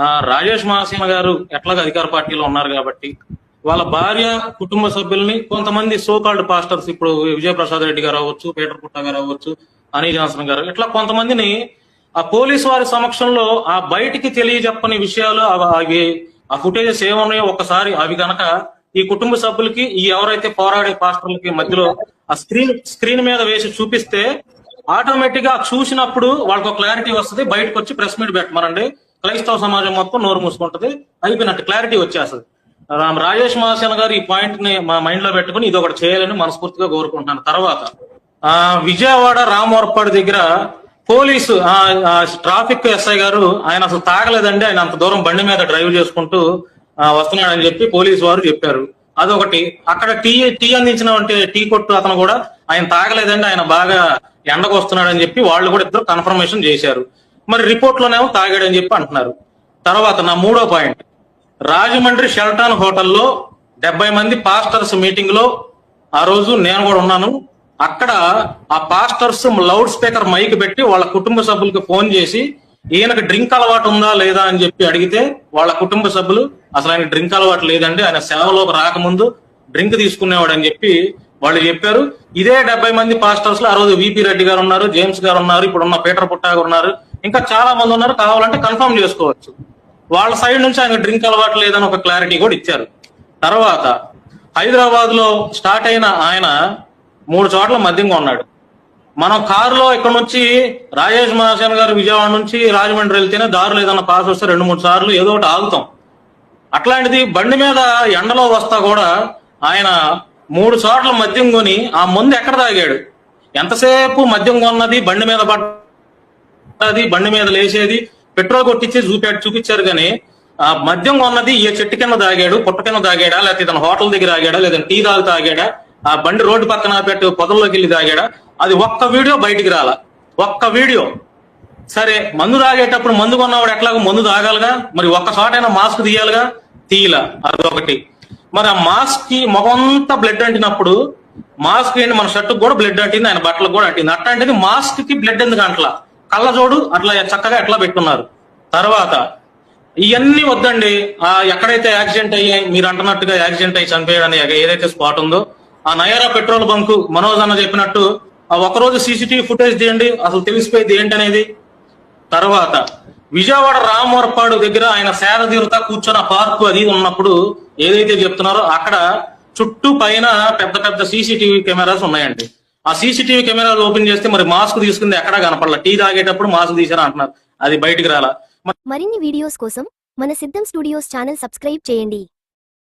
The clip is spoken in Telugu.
ఆ, రాజేష్ మహాసేన గారు ఎట్లాగ అధికార పార్టీలో ఉన్నారు కాబట్టి వాళ్ళ భార్య కుటుంబ సభ్యుల్ని కొంతమంది సోకాల్డ్ పాస్టర్స్ ఇప్పుడు విజయప్రసాద్ రెడ్డి గారు అవ్వచ్చు పీటర్ పుట్ట గారు అవ్వచ్చు అనిల్ జాన్సన్ గారు ఇట్లా కొంతమందిని ఆ పోలీసు వారి సమక్షంలో ఆ బయటికి తెలియజెప్పని విషయాలు అవి ఆ ఫుటేజెస్ ఏమున్నాయో ఒకసారి అవి గనక ఈ కుటుంబ సభ్యులకి ఈ ఎవరైతే పోరాడే పాస్టర్లకి మధ్యలో ఆ స్క్రీన్ స్క్రీన్ మీద వేసి చూపిస్తే ఆటోమేటిక్గా చూసినప్పుడు వాళ్ళకి క్లారిటీ వస్తుంది బయటకు వచ్చి ప్రెస్ మీట్ పెట్టమనండి. క్రైస్తవ సమాజం మొత్తం నోరు మూసుకుంటది. అయిపోయినట్టు క్లారిటీ వచ్చేస్తుంది. రామ్ రాజేష్ మహాసేన గారు ఈ పాయింట్ని మా మైండ్లో పెట్టుకుని ఇది ఒకటి చేయాలని మనస్ఫూర్తిగా కోరుకుంటున్నాను. తర్వాత ఆ విజయవాడ రామవరపాడు దగ్గర పోలీసు ఆ, ట్రాఫిక్ ఎస్ఐ గారు ఆయన అసలు తాగలేదండి. ఆయన అంత దూరం బండి మీద డ్రైవ్ చేసుకుంటూ వస్తున్నాడని చెప్పి పోలీసు వారు చెప్పారు. అదొకటి. అక్కడ టీ టీ అందించిన వంటి టీ కొట్టు అతను కూడా ఆయన తాగలేదండి. ఆయన బాగా ఎండకు వస్తున్నాడని చెప్పి వాళ్ళు కూడా ఇద్దరు కన్ఫర్మేషన్ చేశారు. మరి రిపోర్ట్లోనేమో తాగాడని చెప్పి అంటున్నారు. తర్వాత నా మూడో పాయింట్. రాజమండ్రి షెల్టాన్ హోటల్లో డెబ్బై మంది పాస్టర్స్ మీటింగ్లో ఆ రోజు నేను కూడా ఉన్నాను. అక్కడ ఆ పాస్టర్స్ లౌడ్ స్పీకర్ మైక్ పెట్టి వాళ్ళ కుటుంబ సభ్యులకు ఫోన్ చేసి ఈయనకు డ్రింక్ అలవాటు ఉందా లేదా అని చెప్పి అడిగితే వాళ్ళ కుటుంబ సభ్యులు అసలు ఆయన డ్రింక్ అలవాటు లేదండి ఆయన సేవలోకి రాకముందు డ్రింక్ తీసుకునేవాడు అని చెప్పి వాళ్ళు చెప్పారు. ఇదే డెబ్బై మంది పాస్టర్స్లో ఆ రోజు విపి రెడ్డి గారు ఉన్నారు జేమ్స్ గారు ఉన్నారు ఇప్పుడు ఉన్న పీటర్ పుట్టా గారు ఉన్నారు. ఇంకా చాలా మంది ఉన్నారు. కావాలంటే కన్ఫర్మ్ చేసుకోవచ్చు. వాళ్ళ సైడ్ నుంచి ఆయన డ్రింక్ అలవాటు లేదని ఒక క్లారిటీ కూడా ఇచ్చారు. తర్వాత హైదరాబాద్లో స్టార్ట్ అయిన ఆయన మూడు చోట్ల మద్యంగా ఉన్నాడు మనం కారులో ఇక్కడ నుంచి రాజేష్ మహాసేన్ గారు విజయవాడ నుంచి రాజమండ్రి వెళ్తేనే దారులు ఏదైనా పాస్ వస్తే రెండు మూడు సార్లు ఏదో ఒకటి ఆగుతాం. అట్లాంటిది బండి మీద ఎండలో వస్తా కూడా ఆయన మూడు చోట్ల మద్యం కొని ఆ ముందు ఎక్కడ తాగాడు? ఎంతసేపు మద్యం కొన్నది? బండి మీద అది బండి మీద లేచేది పెట్రోల్ కొట్టించి చూపాడు చూపించారు కానీ ఆ మద్యం కొన్నది ఏ చెట్టు కింద తాగాడు పుట్ట కింద తాగాడా లేకపోతే ఇతను హోటల్ దగ్గర తాగాడా లేదా టీ తాగు తాగాడా ఆ బండి రోడ్డు పక్కన పెట్టి పొదల్లోకి వెళ్ళి తాగాడా అది ఒక్క వీడియో బయటికి రాల. ఒక్క వీడియో. సరే మందు తాగేటప్పుడు మందు కొన్నవాడు ఎట్లాగో మందు తాగాలిగా? మరి ఒక్క చోటైనా మాస్క్ తీయాలిగా? తీయలా. అదొకటి. మరి ఆ మాస్క్కి అంతా బ్లడ్ అంటినప్పుడు మాస్క్ ఏంటి? మన షర్ట్ కూడా బ్లడ్ అంటింది ఆయన బట్టలకు కూడా అంటింది. అట్లాంటిది మాస్క్కి బ్లడ్ ఎందుకు అంటలా? కళ్ళజోడు అట్లా చక్కగా ఎట్లా పెట్టున్నారు తర్వాత ఇవన్నీ వద్దండి. ఆ ఎక్కడైతే యాక్సిడెంట్ అయ్యాయి మీరు అంటున్నట్టుగా యాక్సిడెంట్ అయ్యి చనిపోయాడని ఏదైతే స్పాట్ ఉందో ఆ నయారా పెట్రోల్ బంక్ మనోజ్ అన్న చెప్పినట్టు ఆ ఒకరోజు సీసీటీవీ ఫుటేజ్ తీయండి. అసలు తెలిసిపోయింది ఏంటనేది. తర్వాత విజయవాడ రామవరపాడు దగ్గర ఆయన సేద తీరుతా కూర్చొని పార్కు అది ఉన్నప్పుడు ఏదైతే చెప్తున్నారో అక్కడ చుట్టూ పైన పెద్ద పెద్ద సీసీటీవీ కెమెరాస్ ఉన్నాయండి. ఆ సీసీటీవీ కెమెరాలు ఓపెన్ చేస్తే మరి మాస్క్ తీసుకుంది ఎక్కడా కనపడలా. టీ తాగేటప్పుడు మాస్క్ తీసారా అంటున్నారు. అది బయటికి రాలా. మరిన్ని వీడియోస్ కోసం మన సిద్ధం స్టూడియోస్ ఛానల్ సబ్స్క్రైబ్ చేయండి.